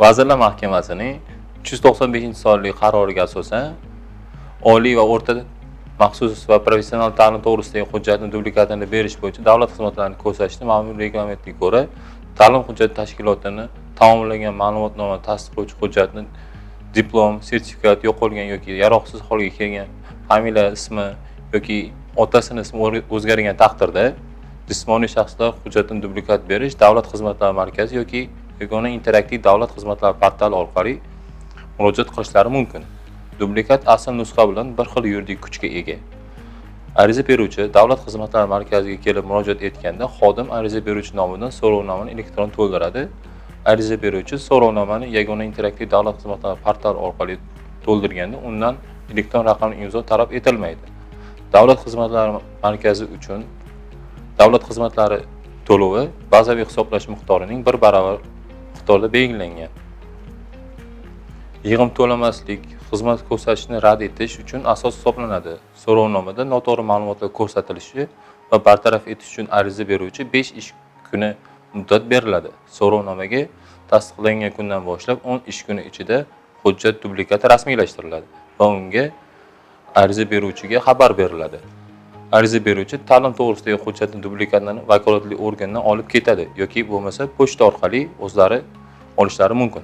Vazirlar Mahkamasining 395-sonli qaroriga asosan oliy va o'rta maxsus va professional ta'lim to'g'risidagi hujjatni dublikatini berish bo'yicha davlat xizmatlarini ko'rsatishni ma'muriy reglamentiga ko'ra ta'lim hujjati tashkilotini tamomlagan ma'lumotnoma tasdiqlovchi hujjatni diplom, sertifikat yo'qolgan yoki yaroqsiz holga kelgan familiya ismi yoki otasini ismi o'zgargan taqdirda jismoniy shaxslar hujjatni dublikat berish davlat xizmatlari markazi yoki yagona interaktiv davlat xizmatlari portali orqali murojaat qilishlari mumkin. Dublikat asl nusxa bilan bir xil yuridik kuchga ega. Ariza beruvchi davlat xizmatlari markaziga kelib murojaat etganda xodim ariza beruvchi nomidan so'rovnomani elektron to'ldiradi. Ariza beruvchi so'rovnomani yagona interaktiv davlat xizmatlari portali orqali to'ldirganda undan elektron raqamli imzo talab etilmaydi. Davlat xizmatlari markazi uchun davlat xizmatlari to'lovi bazaviy hisoblash miqdorining bir baravar miqdorda belgilangan. Yig'im to'lamaslik xizmat ko'rsatishni rad etish uchun asos hisoblanadi. So'rovnomada noto'g'ri ma'lumotlar ko'rsatilishi va bartaraf etish uchun ariza beruvchi 5 ish kuni muddat beriladi. So'rovnomaga tasdiqlangan kundan boshlab 10 ish kuni ichida hujjat dublikati rasmiylashtiriladi va unga ariza beruvchiga xabar beriladi. Ariza beruvchi ta'lim to'g'risidagi hujjatni dublikatini vakolatli organdan olib ketadi yoki bo'lmasa pochta orqali o'zlari olishlari mumkin.